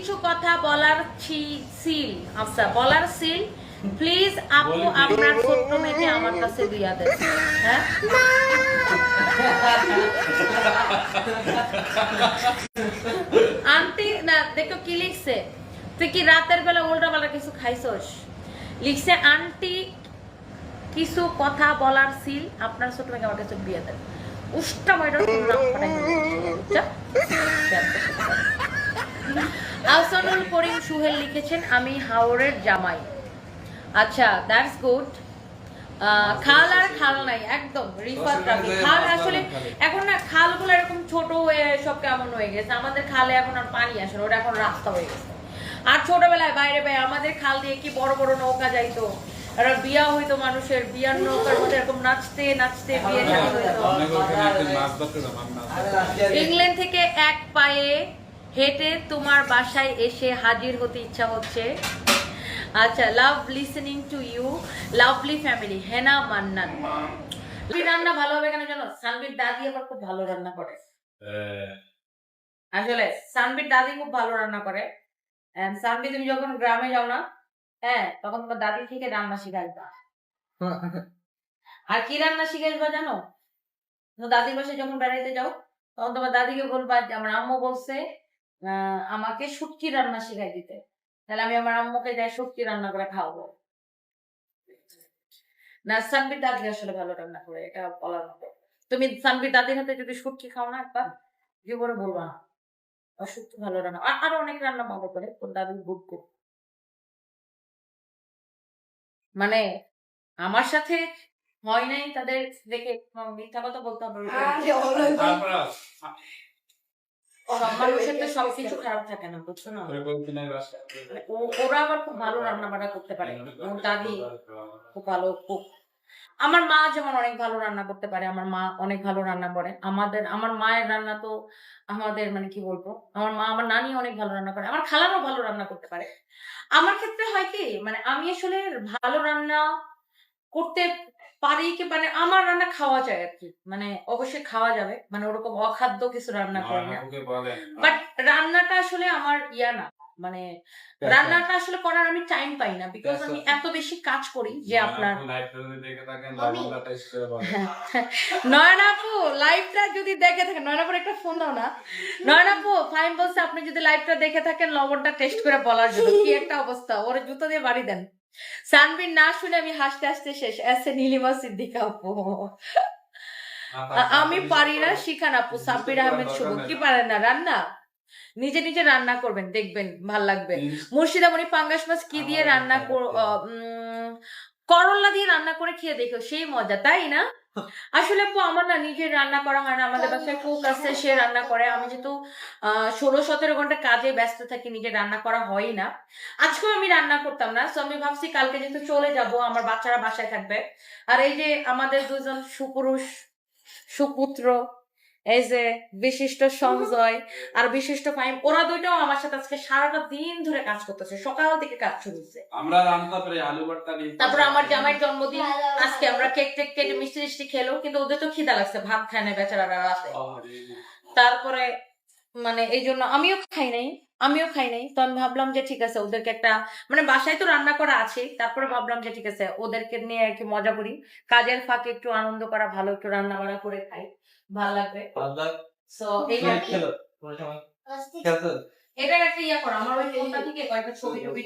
কিছু কথা বলার সিল আচ্ছা বলার সিল প্লিজ আপু আপনার ছোট্ট মেয়েকে আমার কাছে দিয়া দেন। হ্যাঁ? আন্টি না দেখো কি লিখছে? তুই কি রাতের বেলা উল্টা পাল্টা কিছু খাইছস? লিখছে আন্টি কিছু কথা বলার সিল আপনার ছোট মেয়েকে আমার কাছে বিয়ে দেন। উষ্টা মাইরা আহসানুল করিম সুহেল লিখেছেন আমি হাওড়ের জামাই আচ্ছা দ্যাটস গুড খাল আর খাল নাই একদম রিফাত রাফি খাল আসলে এখন না খালগুলো এরকম ছোট হয়ে সব কেমন হয়ে গেছে আমাদের খালে এখন আর পানি আসে না ওটা এখন রাস্তা হয়ে গেছে আর ছোটবেলায় বাইরে বাইরে আমাদের খাল দিয়ে কি বড় বড় নৌকা যাইতো আর বিয়া হইতো মানুষের বিয়ার নৌকার মধ্যে এরকম নাচতে নাচতে বিয়ে শাদী হইতো ইংল্যান্ড থেকে এক পায়ে হেঁটে তোমার বাসায় এসে হাজির হতে ইচ্ছা হচ্ছে। আচ্ছা love listening to you lovely family Hena Mannan. তুমি রান্না ভালো হবে কেন জানো? সানবির দাদি আবার খুব ভালো রান্না করে। আসলে সানবির দাদি খুব ভালো রান্না করে। সানবি তুমি যখন গ্রামে যাও না হ্যাঁ তখন তোমার দাদি থেকে রান্না শিখাইবা। আর কি রান্না শিখাইবা জানো? দাদির বাসায় যখন বেড়াইতে যাও তখন তোমার দাদিকে বলবা আমার আম্মু বলছে আমাকে শুটকি রান্না শিখাই দিতে। তাহলে আমি আমার আম্মুকে যাই শুটকি রান্না করে খাওয়াবো। না সানবির দাদি আসলে ভালো রান্না করে এটা বলার মতো। তুমি সানবির দাদির হাতে যদি শুটকি খাও না একবার জীবনে বলবা না আর ভালো রান্না। আর আরও অনেক রান্না ভালো করে তোর দাদি বুক মানে আমার সাথে হয় নাই তাদের দেখে মিথ্যা কথা বলতে হবে সব মানুষের তো সবকিছু খারাপ থাকে না বুঝছ না? মানে ওরা আবার খুব ভালো রান্না বান্না করতে পারে। ওর দাদি খুব ভালো কুক আমার মা যেমন অনেক ভালো রান্না করতে পারে আমার মা অনেক ভালো রান্না করে। আমাদের আমার মায়ের রান্না তো আমাদের মানে কি বলব? আমার মা আমার নানি অনেক ভালো রান্না করে। আমার খালারও ভালো রান্না করতে পারে। আমার ক্ষেত্রে হয় কি মানে আমি আসলে ভালো রান্না করতে পারি কি মানে আমার রান্না খাওয়া যায় আর কি মানে অবশ্যই খাওয়া যাবে। মানে ওরকম অখাদ্য কিছু রান্না করি না বাট রান্নাটা আসলে আমার ইয়া না। মানে রান্নাটা আসলে করার আমি টাইম পাই না। বিকজ আমি এত বেশি কাজ করি যে আপনার নয়ন আপু লাইভটা যদি দেখে থাকেন নয়ন আপুর একটা ফোন দাও না। নয়ন আপু ফাইন বলছে আপনি যদি লাইভটা দেখে থাকেন লবণটা টেস্ট করে বলার জন্য। কি একটা অবস্থা। ওর জুতো দিয়ে বাড়ি দেন। সানবিন না শুনে আমি হাসতে হাসতে শেষ। এসে নীলিমা সিদ্দিকা আপু। আমি পারি না শিখান আপু। সাব্বির আহমেদ শুভ। কি পারেন না রান্না? নিজে নিজে রান্না করবেন দেখবেন ভালো লাগবে। মুর্শিদামণি পাঙ্গাস মাছ কি দিয়ে রান্না কর- আহ, উম, করলা দিয়ে রান্না করে খেয়ে দেখো সেই মজা তাই না? আসলে আপু আমার না নিজের রান্না করা হয় না। আমাদের বাসায় কুক আছে সে রান্না করে। আমি যেহেতু আহ ষোলো সতেরো ঘণ্টা কাজে ব্যস্ত থাকি নিজের রান্না করা হয় না। আজকেও আমি রান্না করতাম না তো আমি ভাবছি কালকে যেহেতু চলে যাব আমার বাচ্চারা বাসায় থাকবে। আর এই যে আমাদের দুজন সুপুরুষ সুপুত্র এই যে বিশিষ্ট সঞ্জয় আর বিশিষ্ট ফাইম ওরা দুইটাও আমার সাথে আজকে সারাটা দিন ধরে কাজ করতেছে সকাল থেকে কাজ শুরু হচ্ছে। আমরা রান্না করে আলু ভর্তা নিয়ে তারপর আমার জামাই জন্মদিন আজকে আমরা কেক টেক কেটে মিষ্টি মিষ্টি খেলো কিন্তু ওদের তো খিদা লাগছে ভাত খায় না বেচারা রাতে। তারপরে মানে এই জন্য আমিও খাই নাই আমিও খাই নাই। তো আমি ভাবলাম যে ঠিক আছে ওদেরকে একটা মানে বাসায় তো রান্না করা আছে তারপরে ভাবলাম যে ঠিক আছে ওদেরকে নিয়ে আর কি মজা করি। কাজের ফাঁকে একটু আনন্দ করা ভালো একটু রান্না বান্না করে খাই ভালো লাগবে। এটা একটা আমার ছবি টবি